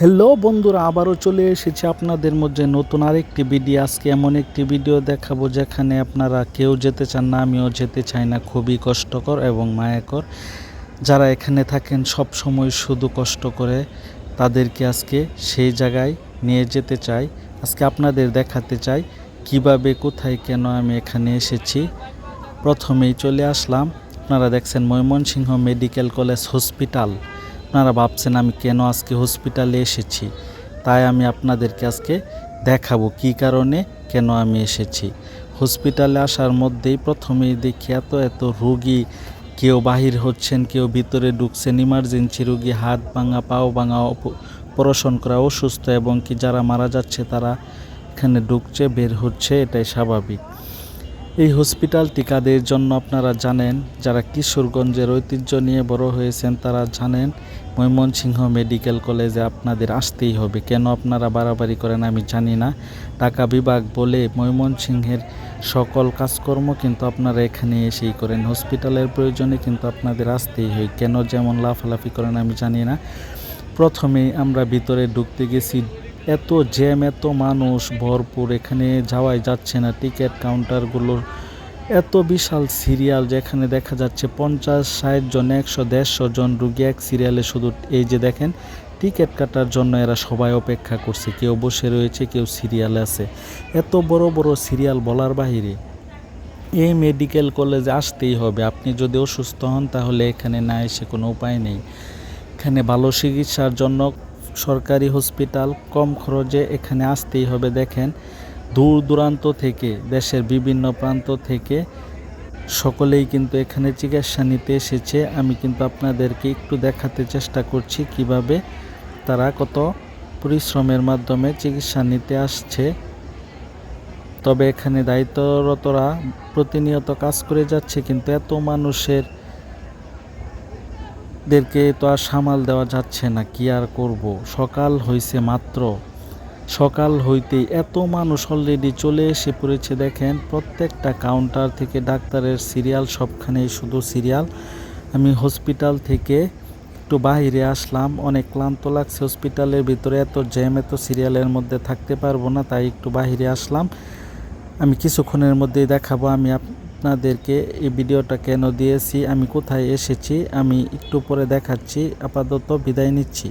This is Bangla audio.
হ্যালো বন্ধুরা, আবারও চলে এসেছি আপনাদের মধ্যে নতুন আরেকটি ভিডিও আজকে এমন একটি ভিডিও দেখাবো যেখানে আপনারা কেউ যেতে চান না, আমিও যেতে চাই না। খুবই কষ্টকর এবং মায়াকর। যারা এখানে থাকেন, সব সময় শুধু কষ্ট করে তাদেরকে আজকে সেই জায়গায় নিয়ে যেতে চাই। আজকে আপনাদের দেখাতে চাই কীভাবে, কোথায়, কেন আমি এখানে এসেছি। প্রথমেই চলে আসলাম। আপনারা দেখছেন ময়মনসিংহ মেডিকেল কলেজ হসপিটাল। আপনারা ভাবছেন আমি কেন আজকে হসপিটালে এসেছি? তাই আমি আপনাদেরকে আজকে দেখাবো কি কারণে কেন আমি এসেছি। হসপিটালে আসার মধ্যেই প্রথমেই দেখি এত এত রুগী, কেউ বাহির হচ্ছেন, কেউ ভিতরে ঢুকছেন ইমার্জেন্সি রুগী, হাত ভাঙা, পাও ভাঙা অপারেশন করা, অসুস্থ, এবং কি যারা মারা যাচ্ছে তারা এখানে ঢুকছে, বের হচ্ছে, এটাই স্বাভাবিক। এই হসপিটালটি কাদের জন্য আপনারা জানেন, যারা কিশোরগঞ্জের ঐতিহ্য নিয়ে বড় হয়েছেন তারা জানেন, ময়মনসিংহ মেডিকেল কলেজে আপনাদের আসতেই হবে। কেন আপনারা বাড়াবাড়ি করেন আমি জানি না। ঢাকা বিভাগ বলে ময়মনসিংহের সকল কাজকর্ম কিন্তু আপনারা এখানে এসেই করেন। হসপিটালের প্রয়োজনে কিন্তু আপনাদের আসতেই হয়। কেন যেমন লাফালাফি করেন আমি জানি না। প্রথমেই আমরা ভিতরে ঢুকতে গেছি এত জ্যাম, এত মানুষ ভরপুর, এখানে যাওয়াই যাচ্ছে না টিকিট কাউন্টারগুলো এত বিশাল সিরিয়াল যেখানে দেখা যাচ্ছে পঞ্চাশ, ষাট জন, একশো, দেড়শো জন রুগী এক সিরিয়ালে শুধু এই যে দেখেন, টিকিট কাটার জন্য এরা সবাই অপেক্ষা করছে। কেউ বসে রয়েছে, কেউ সিরিয়ালে আছে। এত বড় বড় সিরিয়াল বলার বাহিরে এই মেডিকেল কলেজে আসতেই হবে। আপনি যদি অসুস্থ হন তাহলে এখানে না এসে কোনো উপায় নেই। এখানে ভালো চিকিৎসার জন্য সরকারি হসপিটাল কম খরচে এখানে আসতেই হবে, দেখেন। দূর দূরান্ত থেকে, দেশের বিভিন্ন প্রান্ত থেকে সকলেই কিন্তু এখানে চিকিৎসা নিতে এসেছে। আমি কিন্তু আপনাদেরকে একটু দেখাতে চেষ্টা করছি কীভাবে তারা কত পরিশ্রমের মাধ্যমে চিকিৎসা নিতে আসছে। তবে এখানে দায়িত্বরতরা প্রতিনিয়ত কাজ করে যাচ্ছে, কিন্তু এত মানুষের দেরকে তো আর সামাল দেওয়া যাচ্ছে না, কি আর করব? সকাল হয়েছে মাত্র। সকাল হইতেই এত মানুষ অলরেডি চলে এসে পড়েছে, দেখেন প্রত্যেকটা কাউন্টার থেকে ডাক্তারের সিরিয়াল সবখানেই শুধু সিরিয়াল আমি হসপিটাল থেকে একটু বাইরে আসলাম, অনেক ক্লান্ত লাগছে হসপিটালের ভিতরে এত জ্যাম এত সিরিয়ালের মধ্যে থাকতে পারব না, তাই একটু বাইরে আসলাম। আমি কিছুক্ষণের মধ্যেই দেখাবো, আমি আপনাদেরকে এই ভিডিওটা কেন দিয়েছি, আমি কোথায় এসেছি, আমি একটু পরে দেখাচ্ছি, আপাতত বিদায় নিচ্ছি।